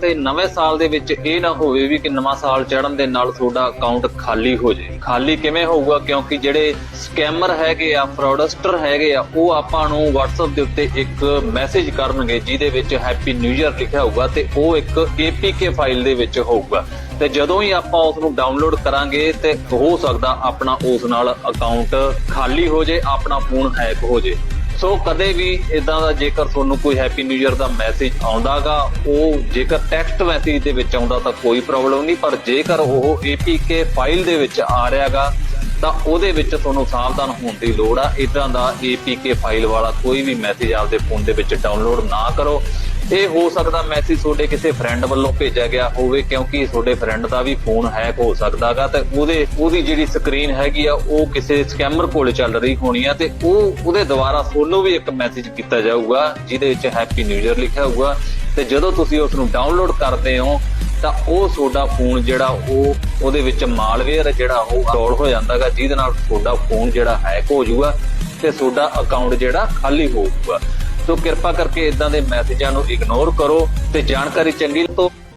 ਤੇ ਨਵੇਂ ਸਾਲ ਦੇ ਵਿੱਚ ਇਹ ਨਾ ਹੋਵੇ ਵੀ ਕਿ ਨਵਾਂ ਸਾਲ ਚੜ੍ਹਨ ਦੇ ਨਾਲ ਤੁਹਾਡਾ ਅਕਾਊਂਟ ਖਾਲੀ ਹੋ ਜਾਏ। ਖਾਲੀ ਕਿਵੇਂ ਹੋਊਗਾ? ਕਿਉਂਕਿ ਜਿਹੜੇ ਸਕੈਮਰ ਹੈਗੇ ਆ ਫਰਾਡਸਟਰ ਹੈਗੇ ਆ, ਉਹ ਆਪਾਂ ਨੂੰ WhatsApp ਦੇ ਉੱਤੇ ਇੱਕ ਮੈਸੇਜ ਕਰਨਗੇ, ਜਿਹਦੇ ਵਿੱਚ ਹੈਪੀ ਨਿਊ ਈਅਰ ਲਿਖਿਆ ਹੋਊਗਾ ਤੇ ਉਹ ਇੱਕ APK ਫਾਈਲ ਦੇ ਵਿੱਚ ਹੋਊਗਾ। ਤੇ ਜਦੋਂ ਹੀ ਆਪਾਂ ਉਸ ਨੂੰ ਡਾਊਨਲੋਡ ਕਰਾਂਗੇ ਤੇ ਹੋ ਸਕਦਾ ਆਪਣਾ ਉਸ ਨਾਲ ਅਕਾਊਂਟ ਖਾਲੀ ਹੋ ਜੇ ਆਪਣਾ ਫੋਨ ਹੈਕ ਹੋ ਜੇ ਸੋ ਕਦੇ ਵੀ ਇਦਾਂ ਦਾ ਜੇਕਰ ਤੁਹਾਨੂੰ ਕੋਈ ਹੈਪੀ ਨਿਊ ਇਅਰ ਦਾ ਮੈਸੇਜ ਆਉਂਦਾਗਾ, ਉਹ ਜੇਕਰ ਟੈਕਸਟ ਮੈਸੇਜ ਦੇ ਵਿੱਚ ਆਉਂਦਾ ਤਾਂ ਕੋਈ ਪ੍ਰੋਬਲਮ ਨਹੀਂ, ਪਰ ਜੇਕਰ ਉਹ APK ਫਾਈਲ ਦੇ ਵਿੱਚ ਆ ਰਿਹਾਗਾ ਤਾਂ ਉਹਦੇ ਵਿੱਚ ਤੁਹਾਨੂੰ ਸਾਵਧਾਨ ਹੋਣ ਦੀ ਲੋੜ ਆ। ਇਦਾਂ ਦਾ APK ਫਾਈਲ ਵਾਲਾ ਕੋਈ ਵੀ ਮੈਸੇਜ ਆਪਦੇ ਫੋਨ ਦੇ ਵਿੱਚ ਡਾਊਨਲੋਡ ਨਾ ਕਰੋ। ਇਹ ਹੋ ਸਕਦਾ ਮੈਸੇਜ ਤੁਹਾਡੇ ਕਿਸੇ ਫਰੈਂਡ ਵੱਲੋਂ ਭੇਜਿਆ ਗਿਆ ਹੋਵੇ, ਕਿਉਂਕਿ ਤੁਹਾਡੇ ਫਰੈਂਡ ਦਾ ਵੀ ਫੋਨ ਹੈਕ ਹੋ ਸਕਦਾਗਾ ਤੇ ਉਹਦੇ, ਉਹਦੀ ਜਿਹੜੀ ਸਕਰੀਨ ਹੈਗੀ ਆ, ਉਹ ਕਿਸੇ ਸਕੈਮਰ ਕੋਲ ਚੱਲ ਰਹੀ ਹੋਣੀ ਆ ਤੇ ਉਹ ਉਹਦੇ ਦੁਆਰਾ ਤੁਹਾਨੂੰ ਵੀ ਇੱਕ ਮੈਸੇਜ ਕੀਤਾ ਜਾਊਗਾ, ਜਿਹਦੇ ਵਿੱਚ ਹੈਪੀ ਨਿਊ ਇਅਰ ਲਿਖਿਆ ਹੋਊਗਾ। ਤੇ ਜਦੋਂ ਤੁਸੀਂ ਉਸ ਨੂੰ ਡਾਊਨਲੋਡ ਕਰਦੇ ਹੋ, ਤਾਂ ਉਹ ਤੁਹਾਡਾ ਫੋਨ ਜਿਹੜਾ ਉਹ ਉਹਦੇ ਵਿੱਚ ਮਾਲਵੇਅਰ ਜਿਹੜਾ ਉਹ ਇੰਸਟਾਲ ਹੋ ਜਾਂਦਾਗਾ ਜਿਹਦੇ ਨਾਲ ਤੁਹਾਡਾ ਫੋਨ ਜਿਹੜਾ ਹੈਕ ਹੋ ਜਾਊਗਾ ਤੇ ਤੁਹਾਡਾ ਅਕਾਊਂਟ ਜਿਹੜਾ ਖਾਲੀ ਹੋਊਗਾ। ਸੋ ਕਿਰਪਾ ਕਰਕੇ ਇਦਾਂ ਦੇ ਮੈਸੇਜਾਂ ਨੂੰ ਇਗਨੋਰ ਕਰੋ ਤੇ ਜਾਣਕਾਰੀ ਚੰਗੀ ਤੋਂ